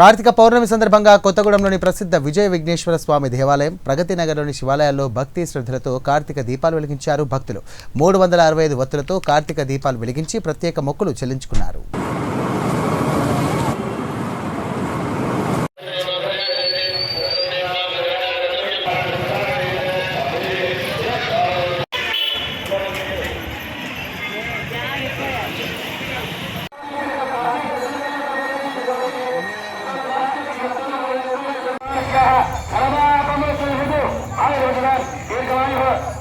కార్తీక పౌర్ణమి సందర్భంగా కొత్తగూడెంలోని ప్రసిద్ధ విజయ విఘ్నేశ్వర స్వామి దేవాలయం ప్రగతి నగర్లోని శివాలయాల్లో భక్తి శ్రద్ధలతో కార్తీక దీపాలు వెలిగించారు భక్తులు. మూడు వందల అరవై ఐదు వత్తులతో కార్తీక దీపాలు వెలిగించి ప్రత్యేక మొక్కులు చెల్లించుకున్నారు.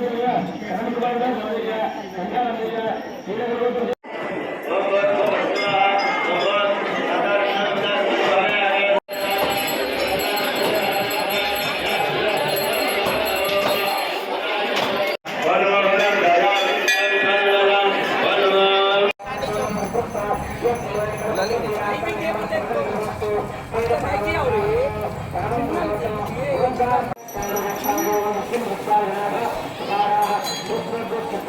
செய்ய கரண்ட்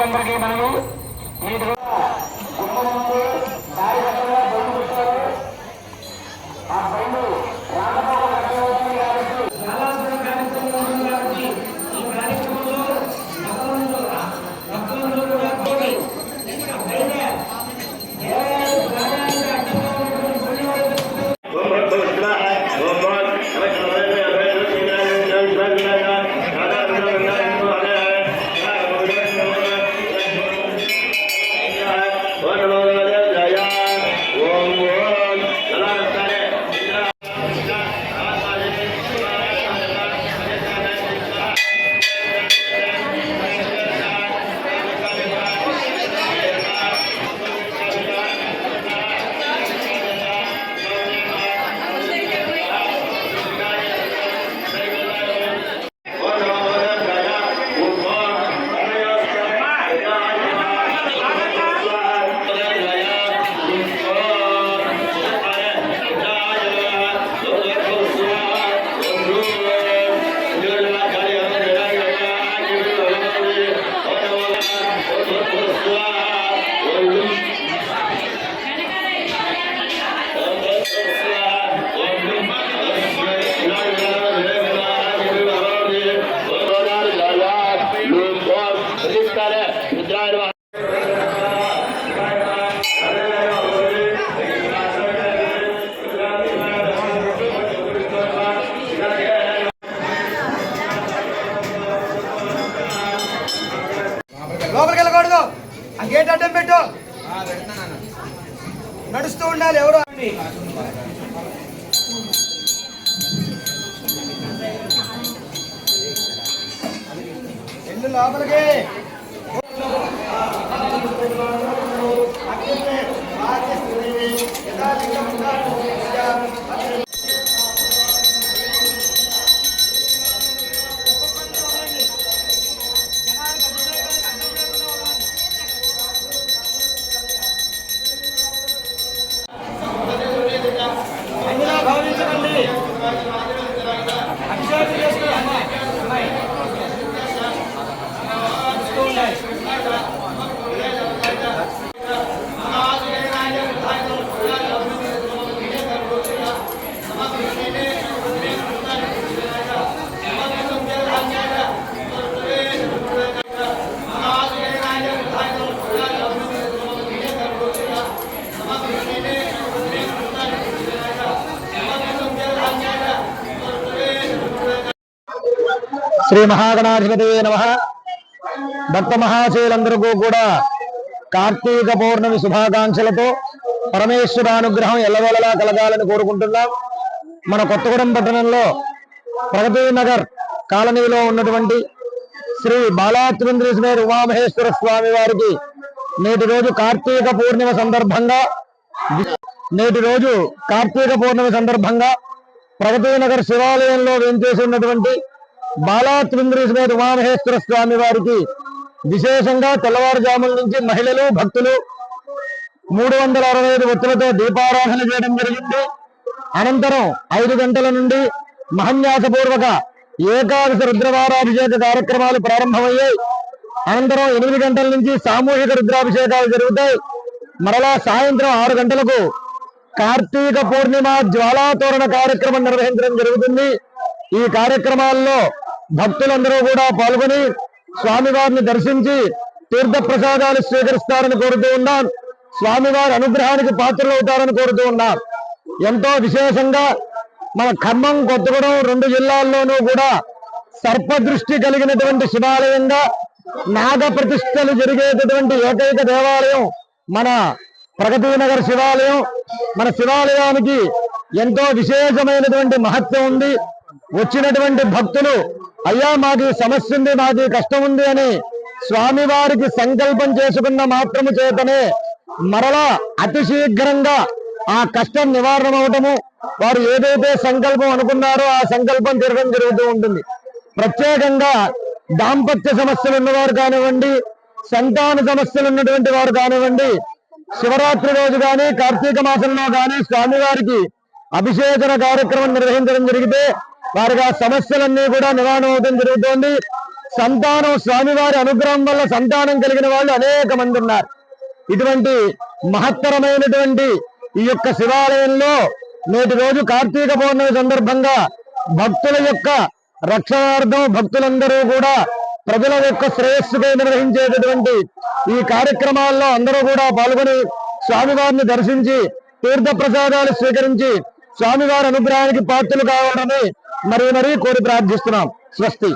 భక్తులందరికీ మనము మీరు దారి ఆ నడుస్తూ ఉండాలి ఎవరు? ఎల్లు లోపలికి. శ్రీ మహాగణాధిపతి నమ. భక్త మహాశయులందరికీ కూడా కార్తీక పౌర్ణమి శుభాకాంక్షలతో పరమేశ్వర అనుగ్రహం ఎల్లవేళలా కలగాలని కోరుకుంటున్నాం. మన కొత్తగూడెం పట్టణంలో ప్రగతి నగర్ కాలనీలో ఉన్నటువంటి శ్రీ బాలాత్రింద్రి సమేత ఉమామహేశ్వర స్వామి వారికి నేటి రోజు కార్తీక పూర్ణిమ సందర్భంగా నేటి రోజు కార్తీక పౌర్ణమి సందర్భంగా ప్రగతి నగర్ శివాలయంలో వేంచేసి ఉన్నటువంటి బాలాత్రింద్రి సమేత ఉమామహేశ్వర స్వామి వారికి విశేషంగా తెల్లవారుజాముల నుంచి మహిళలు భక్తులు మూడు వందల అరవై ఐదు ఒత్తులతో దీపారాధన చేయడం జరిగింది. అనంతరం ఐదు గంటల నుండి మహన్యాసపూర్వక ఏకాదశి రుద్రవారాభిషేక కార్యక్రమాలు ప్రారంభమయ్యాయి. అనంతరం ఎనిమిది గంటల నుంచి సామూహిక రుద్రాభిషేకాలు జరుగుతాయి. మరలా సాయంత్రం ఆరు గంటలకు కార్తీక పూర్ణిమ జ్వాలాతోరణ కార్యక్రమం నిర్వహించడం జరుగుతుంది. ఈ కార్యక్రమాల్లో భక్తులందరూ కూడా పాల్గొని స్వామివారిని దర్శించి తీర్థ ప్రసాదాలు స్వీకరిస్తారని కోరుతూ ఉన్నాం. స్వామివారి అనుగ్రహానికి పాత్రలవుతారని కోరుతూ ఉన్నాం. ఎంతో విశేషంగా మన ఖమ్మం కొత్తగూడెం రెండు జిల్లాల్లోనూ కూడా సర్పదృష్టి కలిగినటువంటి శివాలయంగా నాగ ప్రతిష్టలు జరిగేటటువంటి ఏకైక దేవాలయం మన ప్రగతి నగర్ శివాలయం. మన శివాలయానికి ఎంతో విశేషమైనటువంటి మహత్వం ఉంది. వచ్చినటువంటి భక్తులు అయ్యా మాది సమస్య ఉంది మాకు కష్టం ఉంది అని స్వామివారికి సంకల్పం చేసుకున్న మాత్రము చేతనే మరలా అతి శీఘ్రంగా ఆ కష్టం నివారణ అవటము వారు ఏదైతే సంకల్పం అనుకున్నారో ఆ సంకల్పం తీరడం జరుగుతూ ఉంటుంది. ప్రత్యేకంగా దాంపత్య సమస్యలు ఉన్నవారు కానివ్వండి సంతాన సమస్యలు ఉన్నటువంటి వారు కానివ్వండి శివరాత్రి రోజు కానీ కార్తీక మాసంలో కానీ స్వామివారికి అభిషేచన కార్యక్రమం నిర్వహించడం జరిగితే వారికి ఆ సమస్యలన్నీ కూడా నివారణ అవడం జరుగుతోంది. సంతానం స్వామివారి అనుగ్రహం వల్ల సంతానం కలిగిన వాళ్ళు అనేక మంది ఉన్నారు. ఇటువంటి మహత్తరమైనటువంటి ఈ యొక్క శివాలయంలో నేటి రోజు కార్తీక పౌర్ణమి సందర్భంగా భక్తుల యొక్క రక్షణార్థం భక్తులందరూ కూడా ప్రజల యొక్క శ్రేయస్సుపై నిర్వహించేటటువంటి ఈ కార్యక్రమాల్లో అందరూ కూడా పాల్గొని స్వామివారిని దర్శించి తీర్థ ప్రసాదాలు స్వీకరించి స్వామివారి అనుగ్రహానికి పాత్రలు కావాలని మరీ మరీ కోరి ప్రార్థిస్తున్నాం. స్వస్తి.